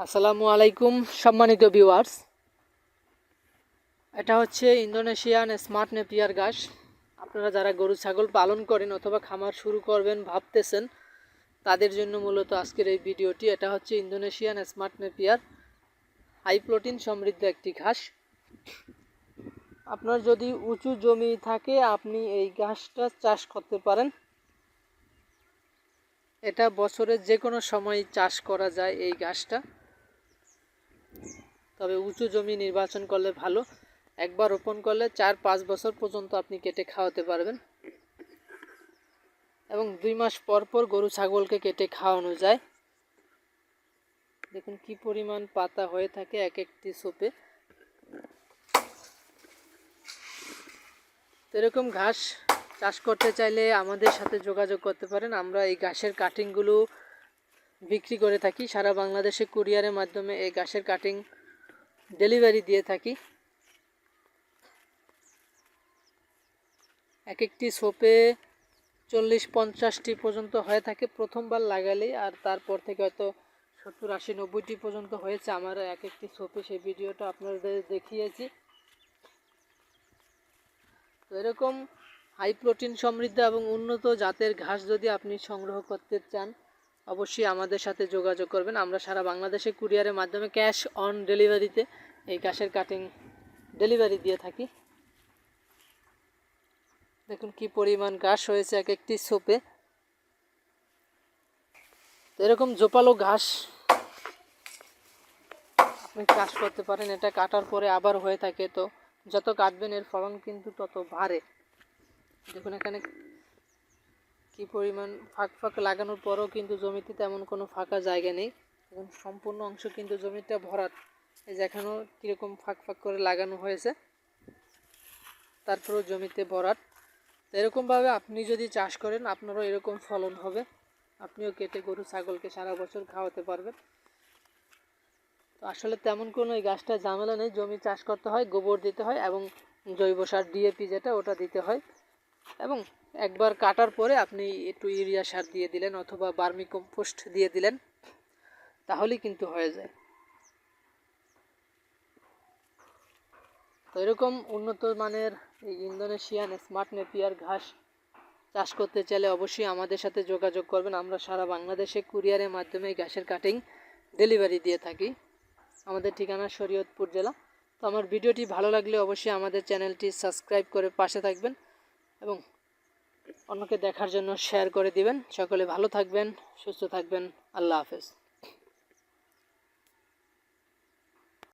আসসালামু আলাইকুম, সম্মানিত ভিউয়ার্স এটা হচ্ছে ইন্দোনেশিয়ান স্মার্ট নেপিয়ার ঘাস। আপনারা যারা গরু, ছাগল পালন করেন অথবা খামার শুরু করবেন ভাবতেছেন, তাদের জন্য মূলত আজকের এই ভিডিওটি। এটা হচ্ছে Indonesian smart napier high protein সমৃদ্ধ একটি ঘাস। আপনার যদি উঁচু জমি থাকে, আপনি এই ঘাসটা চাষ করতে পারেন। এটা বছরের যে কোনো সময় চাষ করা যায় এই ঘাসটা। তবে উঁচু জমি নির্বাচন করলে ভালো। একবার রোপণ করলে চার পাঁচ বছর পর্যন্ত আপনি কেটে খাওয়াতে পারবেন। এবং দুই মাস পর পর গরু, ছাগলকে কেটে খাওয়ানো যায়। দেখুন কি পরিমাণ পাতা হয়ে থাকে এক একটি সোপে। এরকম ঘাস চাষ করতে চাইলে আমাদের সাথে যোগাযোগ করতে পারেন। আমরা এই ঘাসের কাটিংগুলো বিক্রি করে থাকি। সারা বাংলাদেশে কুরিয়ারের মাধ্যমে এই ঘাসের কাটিং ডেলিভারি দিয়ে থাকি। এক একটি সোপে চল্লিশ পঞ্চাশটি পর্যন্ত হয়ে থাকে প্রথমবার লাগালেই, আর তারপর থেকে হয়তো সত্তর আশি নব্বইটি পর্যন্ত হয়েছে। আমার এক একটি সোপে সেই ভিডিওটা আপনাদের দেখিয়েছি। তো এরকম হাই প্রোটিন সমৃদ্ধ এবং উন্নত জাতের ঘাস যদি আপনি সংগ্রহ করতে চান অবশ্যই আমাদের সাথে যোগাযোগ করবেন। আমরা সারা বাংলাদেশে কুরিয়ারের মাধ্যমে ক্যাশ অন ডেলিভারিতে এই ঘাসের কাটিং ডেলিভারি দিয়ে থাকি। দেখুন কি পরিমাণ ঘাস হয়েছে এক একটি সোপে এরকম জোপালো ঘাস আপনি চাষ করতে পারেন, এটা কাটার পরে আবার হয়ে থাকে। তো যত কাটবেন এর ফলন কিন্তু তত বাড়ে। দেখুন এখানে কি পরিমাণ ফাঁক ফাঁক লাগানোর পরও কিন্তু জমিতে তেমন কোনো ফাঁকা জায়গা নেই। এখন সম্পূর্ণ অংশ কিন্তু জমিটা ভরাট। এই যে এখানেও কীরকম ফাঁক ফাঁক করে লাগানো হয়েছে, তারপরেও জমিতে ভরাট। এরকমভাবে আপনি যদি চাষ করেন, আপনারও এরকম ফলন হবে। আপনিও কেটে গরু, ছাগলকে সারা বছর খাওয়াতে পারবেন। তো আসলে তেমন কোনো এই গাছটা ঝামেলা নেই। জমি চাষ করতে হয়, গোবর দিতে হয় এবং জৈব সার, ডিএপি যেটা, ওটা দিতে হয়। এবং একবার কাটার পরে আপনি একটু ইউরিয়া সার দিয়ে দিলেন অথবা বার্মি কম্পোস্ট দিয়ে দিলেন, তাহলেই কিন্তু হয়ে যায়। তো এরকম উন্নত মানের এই ইন্দোনেশিয়ান স্মার্ট নেপিয়ার ঘাস চাষ করতে চাইলে অবশ্যই আমাদের সাথে যোগাযোগ করবেন। আমরা সারা বাংলাদেশে কুরিয়ারের মাধ্যমে এই ঘাসের কাটিং ডেলিভারি দিয়ে থাকি। আমাদের ঠিকানা শরীয়তপুর জেলা। তো আমার ভিডিওটি ভালো লাগলে অবশ্যই আমাদের চ্যানেলটি সাবস্ক্রাইব করে পাশে থাকবেন এবং অন্যকে দেখার জন্য শেয়ার করে দিবেন। সকলে ভালো থাকবেন সুস্থ থাকবেন। আল্লাহ হাফেজ।